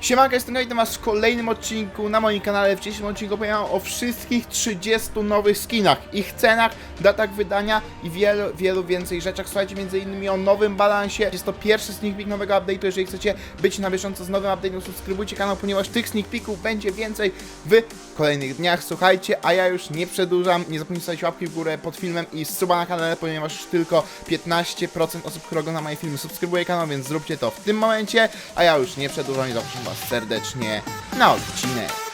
Siemanka, jestem witam was w kolejnym odcinku na moim kanale. W dzisiejszym odcinku opowiem o wszystkich 30 nowych skinach, ich cenach, datach wydania i wielu, wielu więcej rzeczach. Słuchajcie, innymi o nowym balansie. Jest to pierwszy sneak peek nowego update'u. Jeżeli chcecie być na bieżąco z nowym update'em, subskrybujcie kanał, ponieważ tych sneak peeków będzie więcej w kolejnych dniach. Słuchajcie, a ja już nie przedłużam. Nie zapomnijcie stawić łapki w górę pod filmem i suba na kanale, ponieważ tylko 15% osób, które ogląda moje filmy, subskrybuje kanał, więc zróbcie to w tym momencie. A ja już nie przedłużam i zapraszam was serdecznie na odcinek.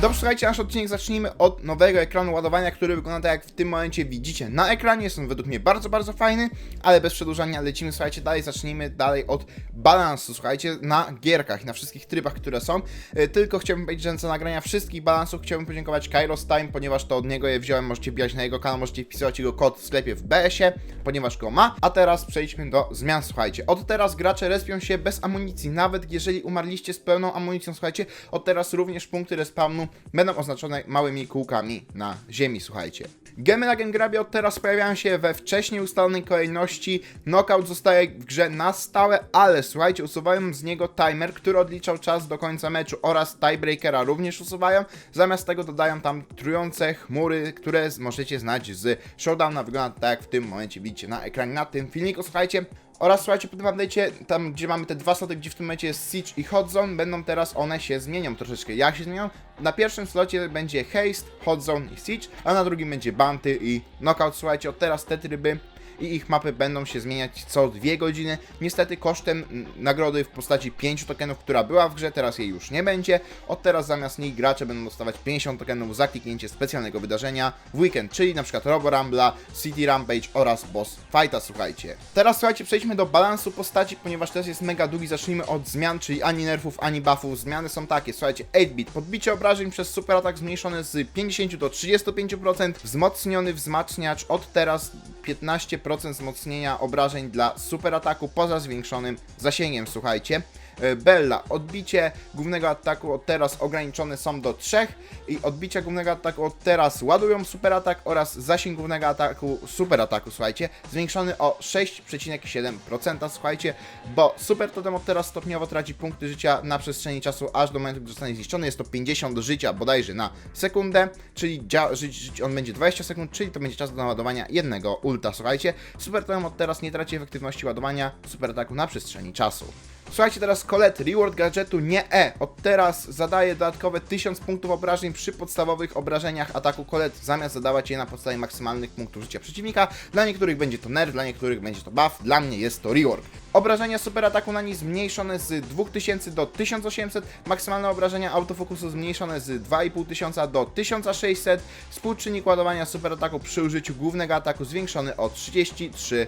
Dobrze, słuchajcie, nasz odcinek zacznijmy od nowego ekranu ładowania, który wygląda tak jak w tym momencie widzicie na ekranie. Jest on według mnie bardzo, bardzo fajny, ale bez przedłużania lecimy, słuchajcie, dalej. Zacznijmy dalej od balansu, słuchajcie, na gierkach na wszystkich trybach, które są. E, Tylko chciałbym powiedzieć, że za nagrania wszystkich balansów chciałbym podziękować Kairos Time, ponieważ to od niego je wziąłem. Możecie wbijać na jego kanał, możecie wpisywać jego kod w sklepie w BS-ie, ponieważ go ma. A teraz przejdźmy do zmian, słuchajcie. Od teraz gracze respią się bez amunicji, nawet jeżeli umarliście z pełną amunicją, słuchajcie. Od teraz również punkty respawnu będą oznaczone małymi kółkami na ziemi, słuchajcie. Gemy na Gengrabie od teraz pojawiają się we wcześniej ustalonej kolejności. Knockout zostaje w grze na stałe, ale słuchajcie, usuwają z niego timer, który odliczał czas do końca meczu oraz tiebreakera również usuwają. Zamiast tego dodają tam trujące chmury, które możecie znać z Showdowna. Wygląda tak jak w tym momencie widzicie na ekranie na tym filmiku, słuchajcie. Oraz słuchajcie, po tym update'cie, tam gdzie mamy te dwa sloty, gdzie w tym momencie jest Siege i Hot Zone, będą teraz one się zmienią troszeczkę. Jak się zmienią? Na pierwszym slocie będzie Haste, Hot Zone i Siege, a na drugim będzie Bounty i Knockout. Słuchajcie, od teraz te tryby i ich mapy będą się zmieniać co dwie godziny. Niestety kosztem nagrody w postaci 5 tokenów, która była w grze, teraz jej już nie będzie. Od teraz zamiast niej gracze będą dostawać 50 tokenów za kliknięcie specjalnego wydarzenia w weekend, czyli na przykład Robo Rumbla, City Rampage oraz Boss Fighta, słuchajcie. Teraz słuchajcie, przejdźmy do balansu postaci, ponieważ teraz jest mega długi, zacznijmy od zmian, czyli ani nerfów, ani buffów. Zmiany są takie, słuchajcie, 8-bit, podbicie obrażeń przez super atak zmniejszone z 50 do 35%, wzmocniony wzmacniacz od teraz 15% wzmocnienia obrażeń dla super ataku poza zwiększonym zasięgiem, słuchajcie. E, Bella, odbicie głównego ataku od teraz ograniczone są do 3 i odbicia głównego ataku od teraz ładują super atak oraz zasięg głównego ataku super ataku, słuchajcie, zwiększony o 6,7%, słuchajcie, bo super totem od teraz stopniowo traci punkty życia na przestrzeni czasu aż do momentu, gdy zostanie zniszczony. Jest to 50 życia bodajże na sekundę, czyli żyć, żyć on będzie 20 sekund, czyli to będzie czas do naładowania jednego ulta, słuchajcie. Super totem od teraz nie traci efektywności ładowania super ataku na przestrzeni czasu. Słuchajcie teraz Colette, reward gadżetu nie E. Od teraz zadaje dodatkowe 1000 punktów obrażeń przy podstawowych obrażeniach ataku Colette, zamiast zadawać je na podstawie maksymalnych punktów życia przeciwnika. Dla niektórych będzie to nerf, dla niektórych będzie to buff, dla mnie jest to rework. Obrażenia super ataku na niej zmniejszone z 2000 do 1800, maksymalne obrażenia autofokusu zmniejszone z 2500 do 1600, współczynnik ładowania super ataku przy użyciu głównego ataku zwiększony o 33%.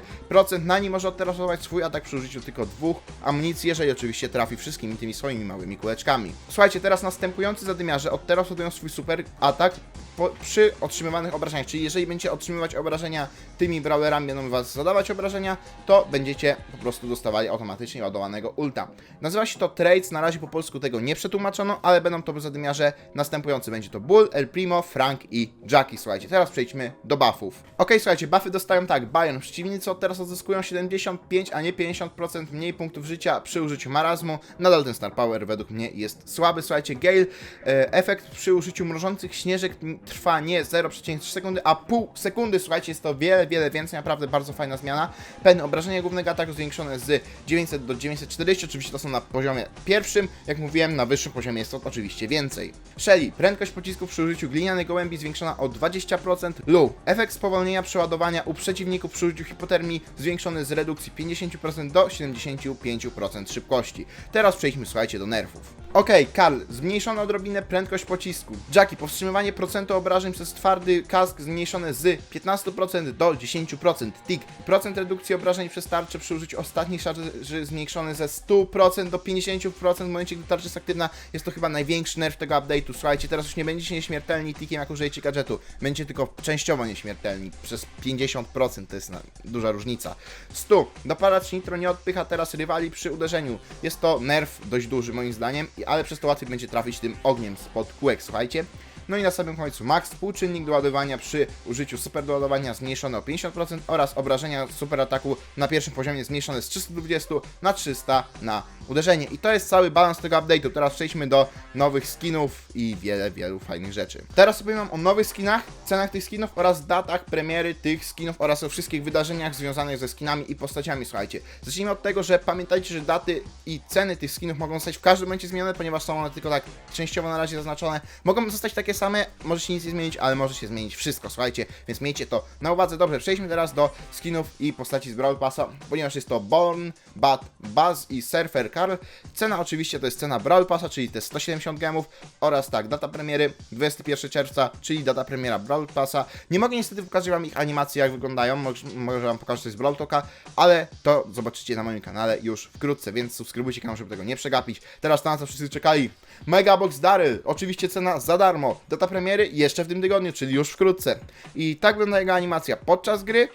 Na nim może od teraz ładować swój atak przy użyciu tylko dwóch amunicji, jeżeli oczywiście trafi wszystkimi tymi swoimi małymi kuleczkami. Słuchajcie, teraz następujący zadymiarze od teraz ładują swój super atak po, przy otrzymywanych obrażeniach, czyli jeżeli będziecie otrzymywać obrażenia tymi brawlerami, będą was zadawać obrażenia, to będziecie po prostu dostawali automatycznie ładowanego ulta. Nazywa się to Trades, na razie po polsku tego nie przetłumaczono, ale będą to zadymiarze następujące. Będzie to Bull, El Primo, Frank i Jackie, słuchajcie. Teraz przejdźmy do buffów. Ok, słuchajcie, buffy dostają tak, Bayern, przeciwnicy od teraz odzyskują 75, a nie 50% mniej punktów życia przy użyciu marazmu. Nadal ten Star Power według mnie jest słaby, słuchajcie, Gale, e, efekt przy użyciu mrożących śnieżek trwa nie 0,3 sekundy, a pół sekundy, słuchajcie, jest to wiele, wiele więcej, naprawdę bardzo fajna zmiana. Pen, obrażenie głównego ataku zwiększone z 900 do 940, oczywiście to są na poziomie pierwszym, jak mówiłem, na wyższym poziomie jest to oczywiście więcej. Shelly, prędkość pocisków przy użyciu glinianej gołębi zwiększona o 20%. Lu, efekt spowolnienia przeładowania u przeciwników przy użyciu hipotermii zwiększony z redukcji 50% do 75% szybkości. Teraz przejdźmy, słuchajcie, do nerfów. Okej, Karl, zmniejszono odrobinę prędkość pocisku. Jackie, powstrzymywanie procentu obrażeń przez twardy kask zmniejszone z 15% do 10%. Tick, procent redukcji obrażeń przez tarczę przy użyciu ostatnich szarży zmniejszony ze 100% do 50% w momencie, gdy tarcza jest aktywna. Jest to chyba największy nerf tego update'u. Słuchajcie, teraz już nie będziecie nieśmiertelni tickiem, jak użyjecie gadżetu. Będziecie tylko częściowo nieśmiertelni. Przez 50% to jest duża różnica. 100. Dopalacz nitro nie odpycha teraz rywali przy uderzeniu. Jest to nerf dość duży moim zdaniem, ale przez to łatwiej będzie trafić tym ogniem spod kółek, słuchajcie. No i na samym końcu max współczynnik doładowania przy użyciu super doładowania zmniejszony o 50% oraz obrażenia super ataku na pierwszym poziomie zmniejszone z 320 na 300 na uderzenie. I to jest cały balans tego update'u. Teraz przejdźmy do nowych skinów i wiele, wielu fajnych rzeczy. Teraz opowiem wam o nowych skinach, cenach tych skinów oraz datach premiery tych skinów oraz o wszystkich wydarzeniach związanych ze skinami i postaciami. Słuchajcie, zacznijmy od tego, że pamiętajcie, że daty i ceny tych skinów mogą zostać w każdym momencie zmienione, ponieważ są one tylko tak częściowo na razie zaznaczone. Mogą zostać takie same, może się nic nie zmienić, ale może się zmienić wszystko, słuchajcie, więc miejcie to na uwadze. Dobrze, przejdźmy teraz do skinów i postaci z Brawl Passa, ponieważ jest to Born, Bad, Buzz i Surfer Carl. Cena oczywiście to jest cena Brawl Passa, czyli te 170 gemów oraz tak, data premiery 21 czerwca, czyli data premiera Brawl Passa. Nie mogę niestety pokazać wam ich animacji, jak wyglądają, może, może wam pokażę coś z Brawl Talka, ale to zobaczycie na moim kanale już wkrótce, więc subskrybujcie kanał, żeby tego nie przegapić. Teraz na co wszyscy czekali. Megabox Daryl, oczywiście cena za darmo. Data premiery jeszcze w tym tygodniu, czyli już wkrótce. I tak wygląda jego animacja podczas gry.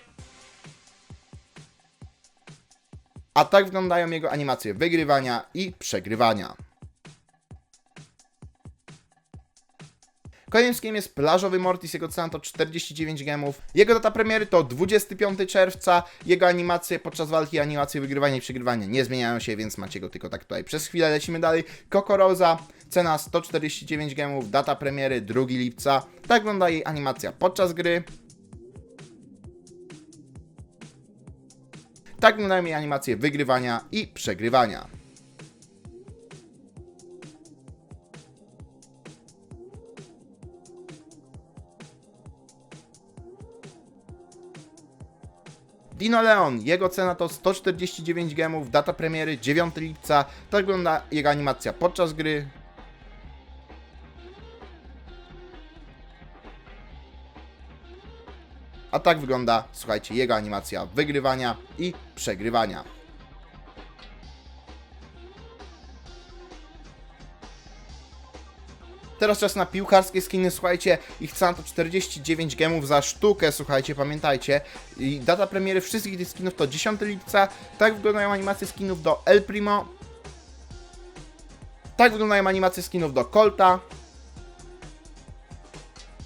A tak wyglądają jego animacje wygrywania i przegrywania. Skiniem jest plażowy Mortis, jego cena to 49 gemów. Jego data premiery to 25 czerwca. Jego animacje podczas walki, animacje wygrywania i przegrywania nie zmieniają się, więc macie go tylko tak tutaj przez chwilę. Lecimy dalej. Kokoroza, cena 149 gemów, data premiery 2 lipca. Tak wygląda jej animacja podczas gry. Tak wyglądają jej animacje wygrywania i przegrywania. Dino Leon, jego cena to 149 gemów, data premiery 9 lipca. Tak wygląda jego animacja podczas gry. A tak wygląda, słuchajcie, jego animacja wygrywania i przegrywania. Teraz czas na piłkarskie skiny, słuchajcie, ich cena to 49 gemów za sztukę, słuchajcie, pamiętajcie. I data premiery wszystkich tych skinów to 10 lipca. Tak wyglądają animacje skinów do El Primo. Tak wyglądają animacje skinów do Colta.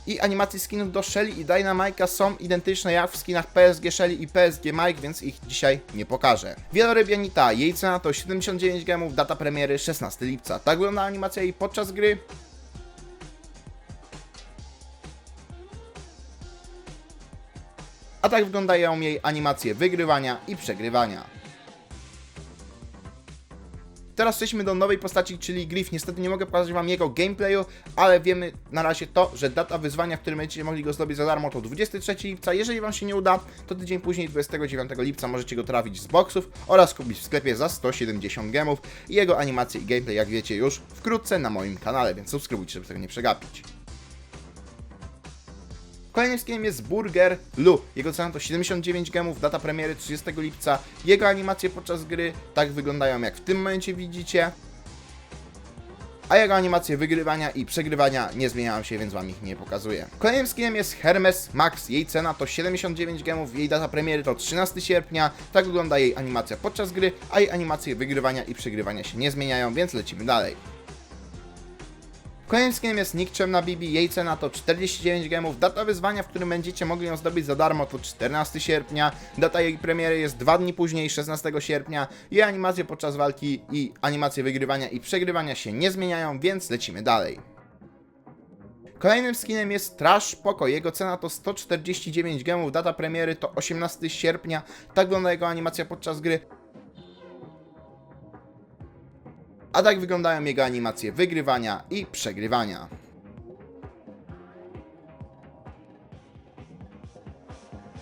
I animacje skinów do Shelly i Dynamike'a są identyczne jak w skinach PSG Shelly i PSG Mike, więc ich dzisiaj nie pokażę. Wielorybianita, jej cena to 79 gemów, data premiery 16 lipca. Tak wygląda animacja jej podczas gry. Tak wyglądają jej animacje wygrywania i przegrywania. Teraz przejdźmy do nowej postaci, czyli Griff. Niestety nie mogę pokazać Wam jego gameplayu, ale wiemy na razie to, że data wyzwania, w którym będziecie mogli go zdobyć za darmo to 23 lipca. Jeżeli Wam się nie uda, to tydzień później, 29 lipca możecie go trafić z boxów oraz kupić w sklepie za 170 gemów. Jego animacje i gameplay, jak wiecie, już wkrótce na moim kanale, więc subskrybujcie, żeby tego nie przegapić. Kolejnym skinem jest Burger Lu. Jego cena to 79 gemów, data premiery 30 lipca. Jego animacje podczas gry tak wyglądają jak w tym momencie widzicie. A jego animacje wygrywania i przegrywania nie zmieniają się, więc wam ich nie pokazuję. Kolejnym skinem jest Hermes Max. Jej cena to 79 gemów, jej data premiery to 13 sierpnia. Tak wygląda jej animacja podczas gry, a jej animacje wygrywania i przegrywania się nie zmieniają, więc lecimy dalej. Kolejnym skinem jest Nikczemna Bibi, jej cena to 49 gemów, data wyzwania, w którym będziecie mogli ją zdobyć za darmo to 14 sierpnia, data jej premiery jest 2 dni później, 16 sierpnia, jej animacje podczas walki i animacje wygrywania i przegrywania się nie zmieniają, więc lecimy dalej. Kolejnym skinem jest Trash Poko. Jego cena to 149 gemów, data premiery to 18 sierpnia. Tak wygląda jego animacja podczas gry. A tak wyglądają jego animacje wygrywania i przegrywania.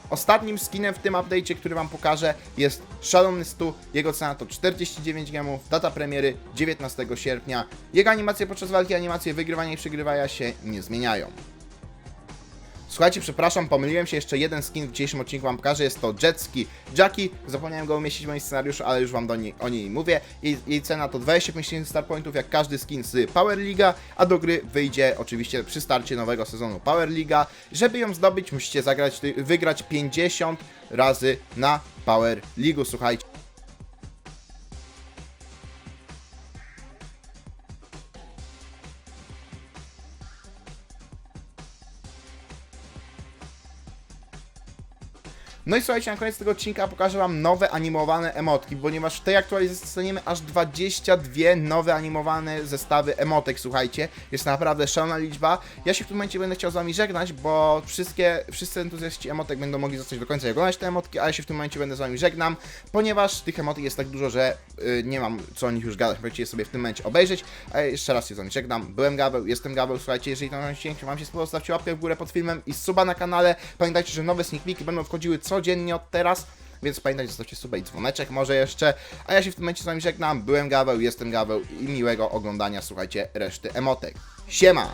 Ostatnim skinem w tym update'cie, który Wam pokażę, jest Szalony Stu. Jego cena to 49 gemów, data premiery 19 sierpnia. Jego animacje podczas walki, animacje wygrywania i przegrywania się nie zmieniają. Słuchajcie, przepraszam, pomyliłem się, jeszcze jeden skin w dzisiejszym odcinku Wam pokażę, jest to Jetski Jackie, zapomniałem go umieścić w moim scenariuszu, ale już Wam do niej, o niej mówię. Jej, jej cena to 25 tysięcy star pointów, jak każdy skin z Power League, a do gry wyjdzie oczywiście przy starcie nowego sezonu Power League. Żeby ją zdobyć, musicie zagrać, wygrać 50 razy na Power League, słuchajcie. No i słuchajcie, na koniec tego odcinka pokażę wam nowe animowane emotki, ponieważ w tej aktualizacji dostaniemy aż 22 nowe animowane zestawy emotek, słuchajcie. Jest naprawdę szalona liczba. Ja się w tym momencie będę chciał z wami żegnać, bo wszystkie, wszyscy entuzjaści emotek będą mogli zostać do końca i oglądać te emotki, a ja się w tym momencie będę z wami żegnam, ponieważ tych emotek jest tak dużo, że y, nie mam co o nich już gadać. Możecie je sobie w tym momencie obejrzeć, a jeszcze raz się z wami żegnam. Byłem Gabeł, jestem Gabeł, słuchajcie, jeżeli ten odcinek wam się spodobał, zostawcie łapkę w górę pod filmem i suba na kanale. Pamiętajcie, że nowe sneak peeki będą wchodziły codziennie od teraz. Więc pamiętajcie, zostawcie suba i dzwoneczek może jeszcze. A ja się w tym momencie z wami żegnam. Byłem Gaweł, jestem Gaweł i miłego oglądania, słuchajcie, reszty emotek. Siema!